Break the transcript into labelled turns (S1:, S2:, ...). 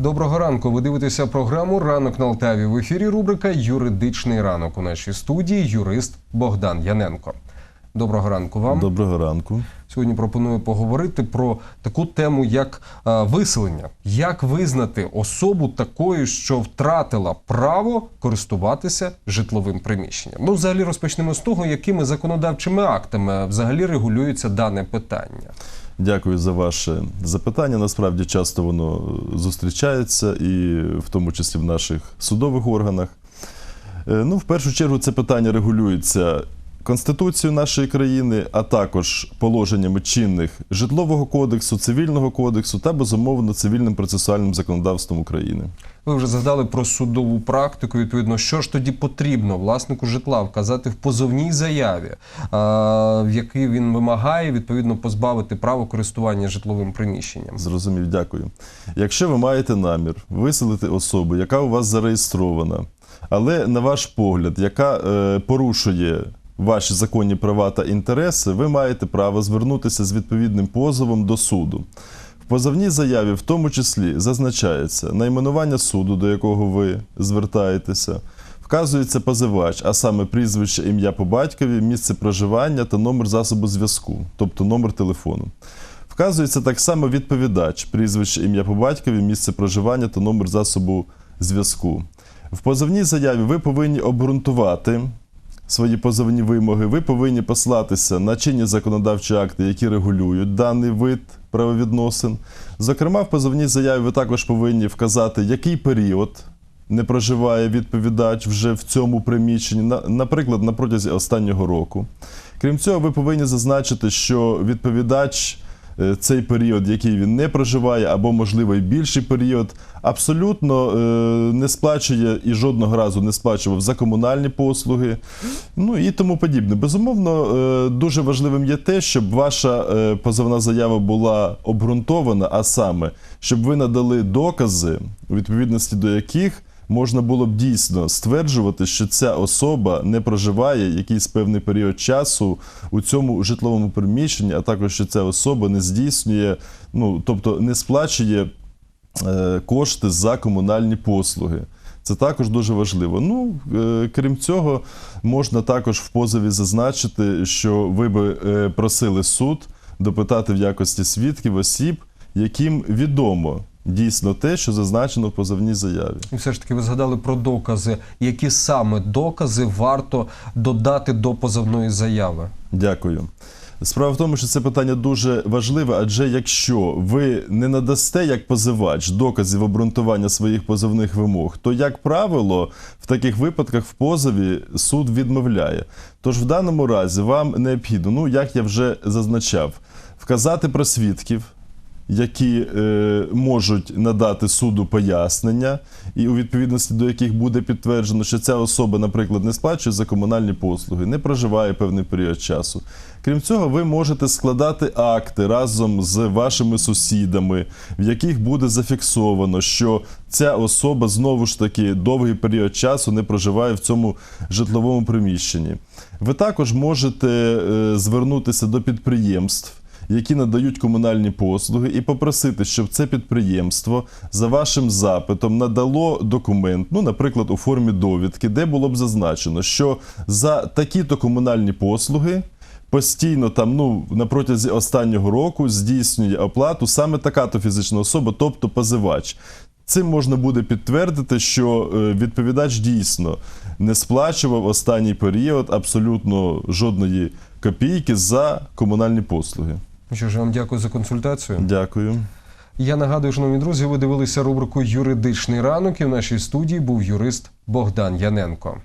S1: Доброго ранку. Ви дивитеся програму Ранок на Алтаві. В ефірі рубрика Юридичний ранок. У нашій студії юрист Богдан Яненко. Доброго ранку вам.
S2: Доброго ранку.
S1: Сьогодні пропоную поговорити про таку тему, як е, виселення. Як визнати особу такою, що втратила право користуватися житловим приміщенням? Ну, взагалі розпочнемо з того, якими законодавчими актами взагалі регулюється дане питання.
S2: Дякую за ваше запитання. Насправді часто воно зустрічається, і в тому числі в наших судових органах. Е, Ну, в першу чергу, це питання регулюється Конституцією нашої країни, а також положеннями чинних житлового кодексу, цивільного кодексу та безумовно цивільним процесуальним законодавством України.
S1: Ви вже згадали про судову практику. Відповідно, що ж тоді потрібно власнику житла вказати в позовній заяві, в якій він вимагає відповідно позбавити права користування житловим приміщенням.
S2: Зрозумів, дякую. Якщо ви маєте намір виселити особу, яка у вас зареєстрована, але на ваш погляд, яка е, порушує ваші законні права та інтереси, ви маєте право звернутися з відповідним позовом до суду. В позовній заяві, в тому числі, зазначається найменування суду, до якого ви звертаєтеся. Вказується позивач, а саме прізвище, ім'я по батькові, місце проживання та номер засобу зв'язку, тобто номер телефону. Вказується так само відповідач, прізвище, ім'я по батькові, місце проживання та номер засобу зв'язку. В позовній заяві ви повинні обґрунтувати свої позовні вимоги, ви повинні послатися на чинні законодавчі акти, які регулюють даний вид правовідносин. Зокрема, в позовній заяві ви також повинні вказати, який період не проживає відповідач вже в цьому приміщенні, наприклад, на протязі останнього року. Крім цього, ви повинні зазначити, що відповідач цей період, який він не проживає, або, можливо, і більший період, абсолютно е, не сплачує і жодного разу не сплачував за комунальні послуги, ну і тому подібне. Безумовно, е, дуже важливим є те, щоб ваша е, позовна заява була обґрунтована, а саме, щоб ви надали докази, у відповідності до яких можна було б дійсно стверджувати, що ця особа не проживає якийсь певний період часу у цьому житловому приміщенні, а також що ця особа не здійснює, ну тобто не сплачує е, кошти за комунальні послуги. Це також дуже важливо. Ну, е, крім цього, можна також в позові зазначити, що ви би е, просили суд допитати в якості свідків осіб, яким відомо дійсно те, що зазначено в позовній заяві.
S1: І все ж таки ви згадали про докази. Які саме докази варто додати до позовної заяви?
S2: Дякую. Справа в тому, що це питання дуже важливе, адже якщо ви не надасте як позивач доказів обґрунтування своїх позовних вимог, то, як правило, в таких випадках в позові суд відмовляє. Тож в даному разі вам необхідно, ну як я вже зазначав, вказати про свідків. Які е, можуть надати суду пояснення, і у відповідності до яких буде підтверджено, що ця особа, наприклад, не сплачує за комунальні послуги, не проживає певний період часу. Крім цього, ви можете складати акти разом з вашими сусідами, в яких буде зафіксовано, що ця особа знову ж таки довгий період часу не проживає в цьому житловому приміщенні. Ви також можете е, звернутися до підприємств які надають комунальні послуги, і попросити, щоб це підприємство за вашим запитом надало документ, ну, наприклад, у формі довідки, де було б зазначено, що за такі-то комунальні послуги. Постійно там, ну на протязі останнього року здійснює оплату саме така-то фізична особа, тобто позивач. Цим можна буде підтвердити, що е, відповідач дійсно не сплачував останній період абсолютно жодної копійки за комунальні послуги.
S1: Ну Що ж, я вам дякую за консультацію.
S2: Дякую.
S1: Я нагадую, шановні друзі, ви дивилися рубрику Юридичний ранок і в нашій студії був юрист Богдан Яненко.